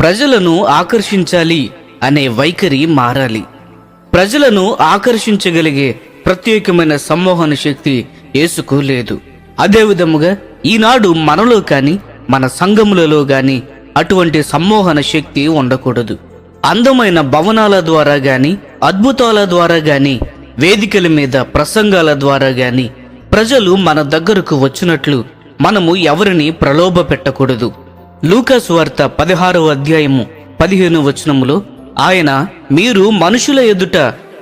ప్రజలను ఆకర్షించాలి అనే వైఖరి మారాలి. ప్రజలను ఆకర్షించగలిగే ప్రత్యేకమైన సమ్మోహన శక్తి యేసుకు లేదు. అదే విధముగా ఈనాడు మనలో కాని మన సంఘములలో గాని అటువంటి సమ్మోహన శక్తి ఉండకూడదు. అందమైన భవనాల ద్వారా గాని అద్భుతాల ద్వారా గాని వేదికల మీద ప్రసంగాల ద్వారా గాని ప్రజలు మన దగ్గరకు వచ్చినట్లు మనము ఎవరిని ప్రలోభ పెట్టకూడదు లూకాస్ వార్త పదహారవ అధ్యాయము పదిహేను వచనములో. ఆయన మీరు మనుషుల ఎదుట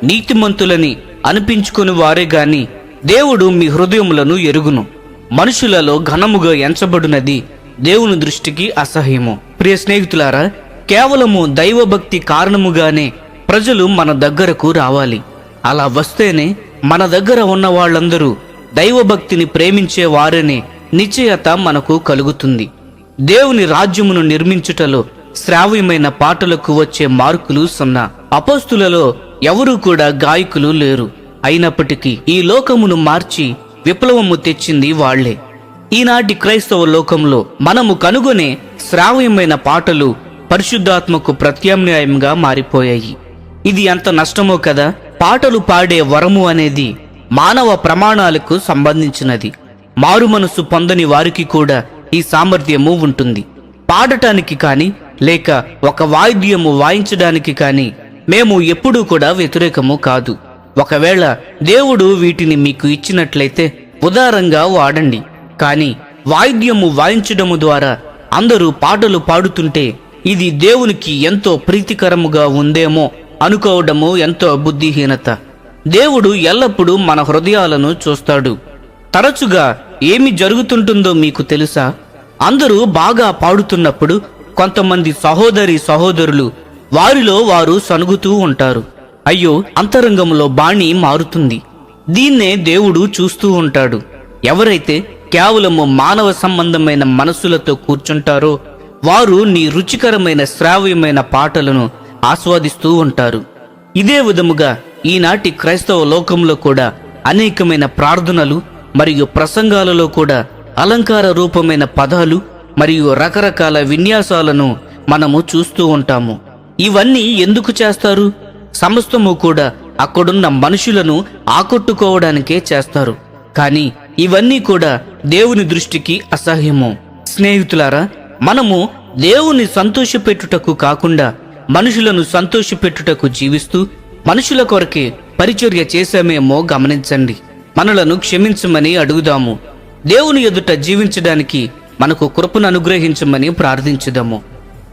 నీతిమంతులని అనిపించుకుని వారే గాని దేవుడు మీ హృదయములను ఎరుగును. మనుషులలో ఘనముగా ఎంచబడినది దేవుని దృష్టికి అసహ్యము. ప్రియ స్నేహితులారా కేవలము దైవభక్తి కారణముగానే ప్రజలు మన దగ్గరకు రావాలి. అలా వస్తేనే మన దగ్గర ఉన్న వాళ్ళందరూ దైవభక్తిని ప్రేమించే వారనే నిశ్చయత మనకు కలుగుతుంది. దేవుని రాజ్యమును నిర్మించుటలో శ్రావ్యమైన పాటలకు వచ్చే మార్కులు సున్నా. అపోస్తులలో ఎవరూ కూడా గాయకులు లేరు. అయినప్పటికీ ఈ లోకమును మార్చి విప్లవము తెచ్చింది వాళ్ళే ఈనాటి క్రైస్తవ లోకంలో మనము కనుగొనే శ్రావ్యమైన పాటలు పరిశుద్ధాత్మకు ప్రత్యామ్నాయంగా మారిపోయాయి. ఇది ఎంత నష్టమో కదా? పాటలు పాడే వరము అనేది మానవ ప్రమాణాలకు సంబంధించినది. మారుమనసు పొందని వారికి కూడా ఈ సామర్థ్యము ఉంటుంది. పాడటానికి కానీ లేక ఒక వాయిద్యము వాయించడానికి కానీ మేము ఎప్పుడూ కూడా వ్యతిరేకము కాదు. ఒకవేళ దేవుడు వీటిని మీకు ఇచ్చినట్లయితే ఉదారంగా వాడండి. కానీ వాయిద్యము వాయించడము ద్వారా అందరూ పాటలు పాడుతుంటే ఇది దేవునికి ఎంతో ప్రీతికరముగా ఉందేమో అనుకోవడము ఎంతో బుద్ధిహీనత. దేవుడు ఎల్లప్పుడూ మన హృదయాలను చూస్తాడు. తరచుగా ఏమి జరుగుతుంటుందో మీకు తెలుసా? అందరూ బాగా పాడుతున్నప్పుడు కొంతమంది సహోదరి సహోదరులు వారిలో వారు సనుగుతూ ఉంటారు. అయ్యో అంతరంగంలో బాణి మారుతుంది. దీన్నే దేవుడు చూస్తూ ఉంటాడు. ఎవరైతే కేవలము మానవ సంబంధమైన మనస్సులతో కూర్చుంటారో వారు నీ రుచికరమైన శ్రావ్యమైన పాటలను ఆస్వాదిస్తూ ఉంటారు. ఇదే విధముగా ఈనాటి క్రైస్తవ లోకంలో కూడా అనేకమైన ప్రార్థనలు మరియు ప్రసంగాలలో కూడా అలంకార రూపమైన పదాలు మరియు రకరకాల విన్యాసాలను మనము చూస్తూ ఉంటాము. ఇవన్నీ ఎందుకు చేస్తారు? సమస్తము కూడా అక్కడున్న మనుషులను ఆకట్టుకోవడానికే చేస్తారు. కానీ ఇవన్నీ కూడా దేవుని దృష్టికి అసహ్యము. స్నేహితులారా మనము దేవుని సంతోషపెట్టుటకు కాకుండా మనుషులను సంతోషపెట్టుటకు జీవిస్తూ మనుషుల కొరకే పరిచర్య చేశామేమో గమనించండి. మనలను క్షమించమని అడుగుదాము. దేవుని ఎదుట జీవించడానికి మనకు కృపను అనుగ్రహించమని ప్రార్థించుదాము.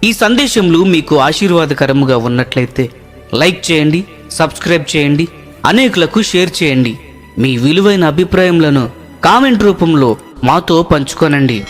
ఈ సందేశంలో మీకు ఆశీర్వాదకరముగా ఉన్నట్లయితే లైక్ చేయండి సబ్స్క్రైబ్ చేయండి అనేకులకు షేర్ చేయండి. మీ విలువైన అభిప్రాయములను కామెంట్ రూపంలో మాతో పంచుకోనండి.